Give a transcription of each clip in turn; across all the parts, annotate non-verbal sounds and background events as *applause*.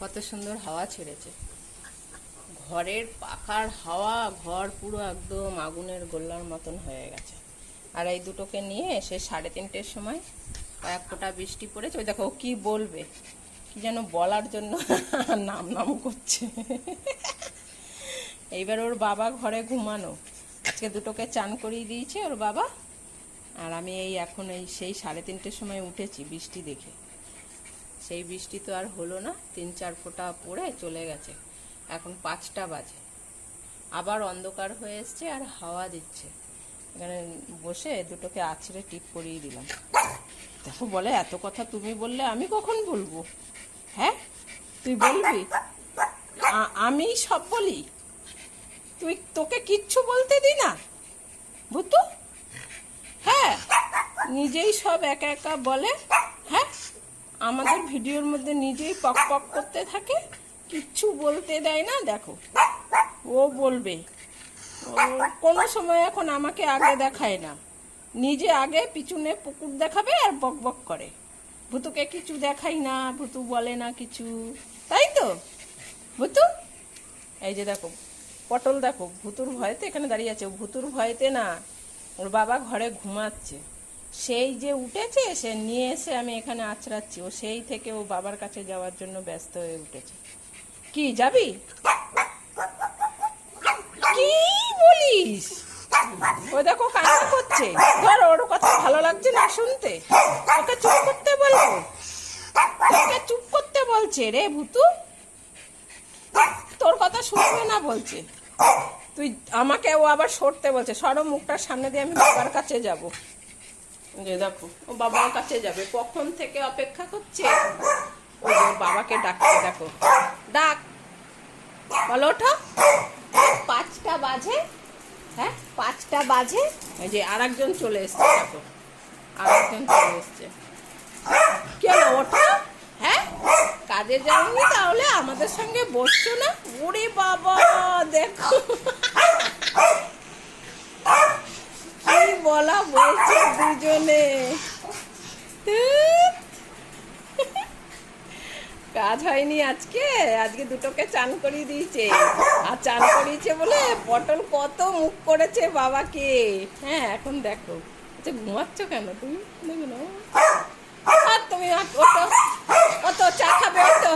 কত সুন্দর হাওয়া ছেড়েছে। ঘরের পাখার হাওয়া ঘর পুরো একদম আগুনের গোল্লার মতন হয়ে গেছে। আর এই দুটোকে নিয়ে এসে সাড়ে তিনটের সময় কয়েক ফোঁটা বৃষ্টি পড়েছে। ওই দেখো কি বলবে? কি যেন বলার জন্য *laughs* নাম নাম করছে। এইবার ওর বাবা ঘরে ঘুমানো। আজকে দুটোকে চান করিয়ে দিয়েছে ওর বাবা। আর আমি এই এখন এই সেই সাড়ে তিনটের সময় উঠেছি বৃষ্টি দেখে। সেই বৃষ্টি তো আর হলো না, তিন চার ফোঁটা পড়ে চলে গেছে। এখন পাঁচটা বাজে। আবার অন্ধকার হয়ে এসছে আর হাওয়া দিচ্ছে। এখানে বসে দুটোকে আছড়ে টিপ করিয়ে দিলাম। দেখো বলে, এত কথা তুমি বললে আমি কখন বলব? হ্যাঁ? তুই বলবি? আমি সব বলি। তুই তোকে কিচ্ছু বলতে দি না। বুঝতো হ্যাঁ নিজেই সব একা একা বলে। আমাদের ভিডিওর মধ্যে নিজেই পক পক করতে থাকে, কিচ্ছু বলতে দেয় না, দেখো। ও বলবে। ও কোনো সময় এখন আমাকে আগে দেখায় না। নিজে আগে পিছনে পুকুর দেখাবে আর বক বক করে। ভুতুকে কিছু দেখাই না, ভুতু বলে না কিছু। তাই তো? ভুতু? এই যে দেখো, পটল দেখো, ভুতুর ভয়তে এখানে দাঁড়িয়ে আছে। ভুতুর ভয়তে না, ওর বাবা ঘরে ঘুমাচ্ছে। সেই যে উঠেছে সে নিয়ে এসে আমি এখানে আছড়াচ্ছি। ও সেই থেকে ও বাবার কাছে যাওয়ার জন্য ব্যস্ত হয়ে উঠেছে। কি যাবি? কি বলিস? ও দেখো কান্না করছে। ধর ওর কথা ভালো লাগছে না শুনতে। ওকে চুপ করতে বলব? ওকে চুপ করতে বলছে রে ভুতু। তোর কথা শুনবে না বলছে। তুই আমাকে ও আবার সরতে বলছে। সরো মুখটার সামনে দিয়ে আমি বাবার কাছে যাব। যে দেখো, ও বাবার কাছে যাবে। কখন থেকে অপেক্ষা করছে? ওই বাবাকে ডাকতে দেখো। ডাক। বলো ওঠো। পাঁচটা বাজে। হ্যাঁ পাঁচটা বাজে। এই যে আর একজন চলে এসছে, দেখো। আর একজন চলে এসছে। কেন, ওঠো। হ্যাঁ কাজে যাওনি তাহলে আমাদের সঙ্গে বসছো না? ওরে বাবা, দেখো। বলা বলছে দুজনে। কাজ হয়নি আজকে। আজকে দুটোকে চান করিয়ে দিয়েছে। আর চান করিয়েছে বলে পটল কত মুখ করেছে বাবাকে। হ্যাঁ এখন দেখো। আচ্ছা ঘুমাচ্ছ কেন? তুমি দেখো না। আর তুমি ওতো ওতো চা খাবে ওতো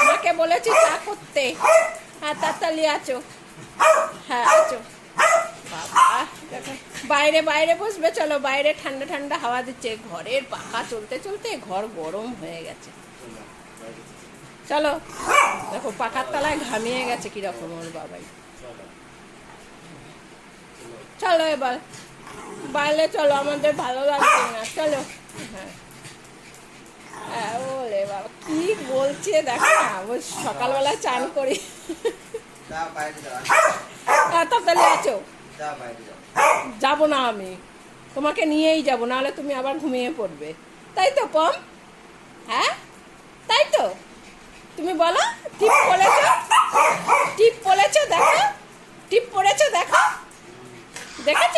আমাকে বলেছি চা করতে। হ্যাঁ তাড়াতাড়ি আছো। হ্যাঁ আছো। বাবা। দেখো বাইরে বাইরে বসবে চলো বাইরে ঠান্ডা ঠান্ডা হাওয়া দিচ্ছে। ঘরের পাখা চলতে চলতে ঘর গরম হয়ে গেছে। চলো দেখো পাখার তলায় ঘামিয়ে গেছে কীরকম ওর বাবাই। চলো এবার বাইরে চলো আমাদের ভালো লাগছে না। চলো। হ্যাঁ বাবা কি বলছে দেখো না সকালবেলা চান করি। হ্যাঁ তাড়াতাড়ি আছো যাব না আমি। তোমাকে নিয়েই যাব, নাহলে তুমি আবার ঘুমিয়ে পড়বে। তাই তো, পম? হ্যাঁ? তাই তো? তুমি বলো, টিপ পড়েছ? টিপ পড়েছ, দেখো? টিপ পড়েছ, দেখো? দেখেছ?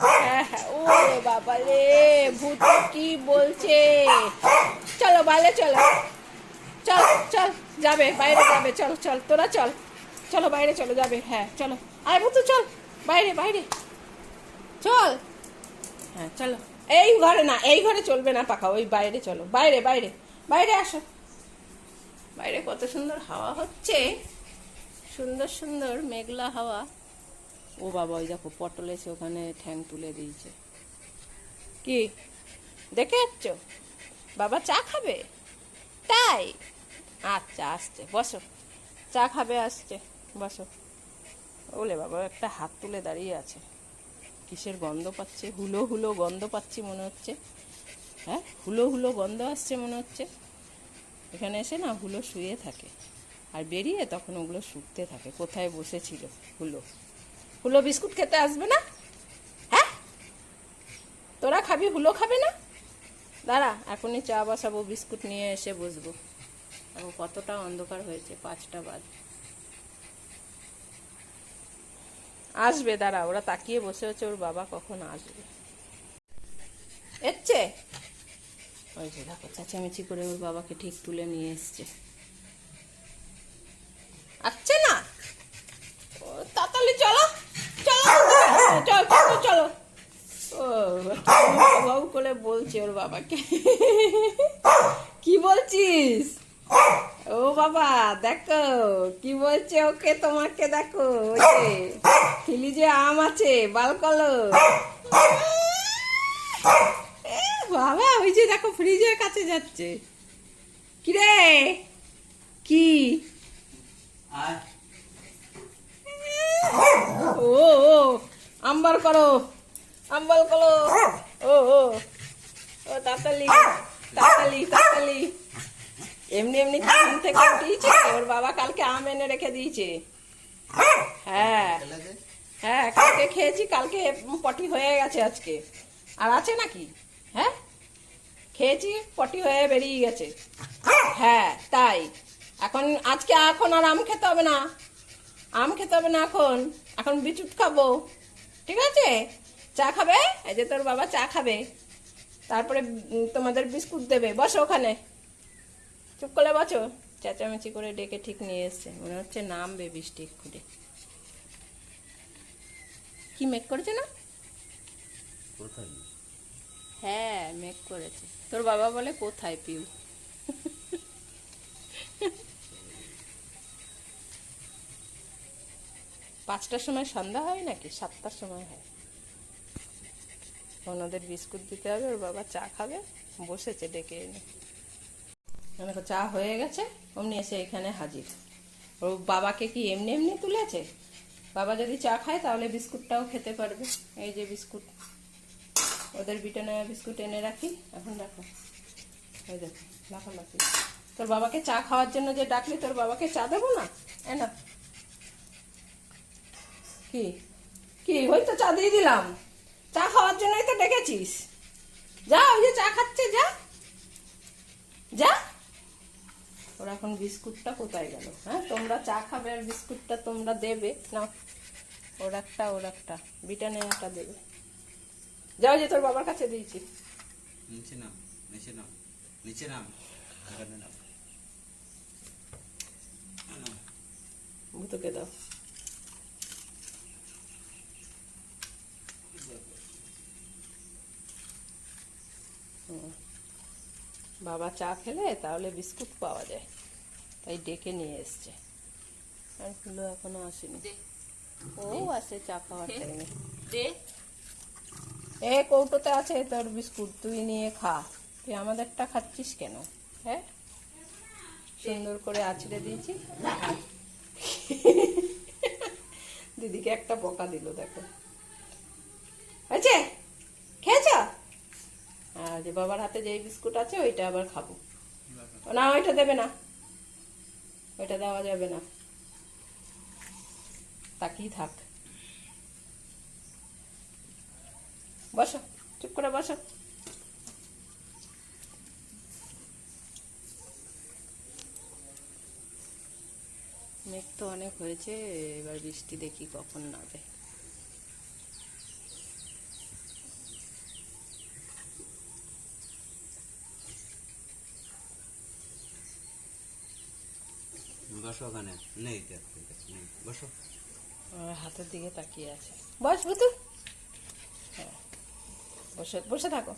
হ্যাঁ হ্যাঁ। ও বাবা রে, ভূত কি বলছে? চলো বাইরে চলো। চল চল, যাবে, বাইরে যাবে। চল চল, তোরা চল। চলো বাইরে চলো, যাবে। হ্যাঁ চলো। আয় ভূতু, চল। বাইরে বাইরে। চল। হ্যাঁ চলো। এই ঘরে না এই ঘরে চলবে না পাকা ওই বাইরে চলো। বাইরে বাইরে বাইরে আসো। বাইরে কত সুন্দর হাওয়া হচ্ছে। সুন্দর সুন্দর মেঘলা হাওয়া। ও বাবা ওই দেখো পটল এসে ওখানে ঠ্যাং তুলে দিয়েছে। কি? দেখে যাচ্ছ? বাবা চা খাবে? তাই? আচ্ছা আসছে বসো। চা খাবে আসছে বসো। ওলে বাবা, একটা হাত তুলে দাঁড়িয়ে আছে। কিসের গন্ধ পাচ্ছে? হুলো হুলো গন্ধ পাচ্ছি মনে হচ্ছে। হ্যাঁ? হুলো হুলো গন্ধ আসছে মনে হচ্ছে। এখানে এসে না হুলো শুয়ে থাকে। আর বেরিয়ে তখন ওগুলো শুকতে থাকে। কোথায় বসেছিল হুলো? হুলো বিস্কুট খেতে আসবে না? হ্যাঁ? তোরা খাবি? হুলো খাবে না? দাঁড়া, এখনই চা বসাবো, বিস্কুট নিয়ে এসে বসবো। এখন কতটা অন্ধকার হয়েছে, পাঁচটা বাজ। আসবে, দাঁড়া, ওরা তাকিয়ে বসে হচ্ছে ওর বাবা কখন আসবে? এসছে ওই যে দেখো, চেঁচামেচি করে ওর বাবাকে ঠিক তুলে নিয়ে এসছে। আসছে না? চলো চলো চলো ও বলছে ওর বাবাকে। কি বলছিস? ও বাবা, দেখো, কি বলছে ওকে তোমাকে দেখো ওই যে ফ্রিজে আম আছে বালকলো বাবা ওই যে দেখো ফ্রিজের কাছে যাচ্ছে। কি? রে কি ও ও আম্বার করো আম্বাল করো ও ও ও তাড়াতাড়ি তাড়াতাড়ি তাড়াতাড়ি। এমনি এমনি থেকে উঠিয়েছে ওর বাবা কালকে আম এনে রেখে দিয়েছে। হ্যাঁ। হ্যাঁ কালকে খেয়েছি কালকে পটি হয়ে গেছে আজকে। আর আছে নাকি? হ্যাঁ? খেয়েছি পটি হয়ে বেরিয়ে গেছে। হ্যাঁ তাই। এখন আজকে এখন আর আম খেতে হবে না। আম খেতে হবে না এখন। এখন বিচুট খাব। ঠিক আছে? চা খাবে? এই যে তোর বাবা চা খাবে। তারপরে তোমাদের বিস্কুট দেবে। বসো ওখানে। চুপ করে বসো। চেঁচামেচি করে ডেকে ঠিক নিয়ে এসছে। মনে হচ্ছে নামবে বৃষ্টি খুঁড়ে কি মেঘ করেছে না? হ্যাঁ মেঘ করেছে। তোর বাবা বলে কোথায় পিউ? পাঁচটার সময় সন্ধ্যা হয় নাকি? সাতটার সময় হয়। ওনাদের বিস্কুট দিতে হবে ওর বাবা চা খাবে বসেছে ডেকে এনে। দেখো, চা হয়ে গেছে, অমনি এসে এখানে হাজির। ওর বাবাকে কি এমনি এমনি তুলেছে? বাবা যদি চা খায়, তাহলে বিস্কুটটাও খেতে পারবে। এই যে বিস্কুট। ওদের বিটানয়া বিস্কুট এনে রাখি। এখন রাখো। এই দেখো, লাফালাফি। তোর বাবাকে চা খাওয়ার জন্য যে ডাকলি, তোর বাবাকে চা দেবো না? এ না। কি? কি? ওই তো চা দিয়ে দিলাম। চা খাওয়ার জন্যই তো ডেকেছিস। যা, ওই যে চা খাচ্ছে, যা। যা। ওরা এখন বিস্কুটটা কোথায় গেল? হ্যাঁ তোমরা চা খাবে আর বিস্কুটটা তোমরা দেবে। না ওর একটা ওর একটা। বিটানিয়াটা দেবে। যাও যে তোর বাবার কাছে দিয়েছি। নিচে নাম নিচে নাম নিচে নাম। ভূতকে দাও। বাবা চা খেলে তাহলে বিস্কুট পাওয়া যায়। তাই ডেকে নিয়ে এসছে। আর ফুলো এখনও আসেনি। ও আসে চা খাওয়ার টাইমে। এ কৌটোতে আছে তোর বিস্কুট তুই নিয়ে খা। তুই আমাদেরটা খাচ্ছিস কেন? হ্যাঁ? সুন্দর করে আছড়ে দিয়েছি। *laughs* দিদিকে একটা বকা দিল দেখো। যে বাবার হাতে যেই বিস্কুট আছে, ওইটা আবার খাব। না, ওইটা দেবে না। ওইটা দেওয়া যাবে না। তাকিয়ে থাক। বসো, চুপ করে বসো। মেঘ তো অনেক হয়েছে, এবার বৃষ্টি দেখি কখন নামে। বসো ওখানে। নেই বসো। হাতের দিকে তাকিয়ে আছে। বস বুতু। হ্যাঁ বসে বসে থাকো।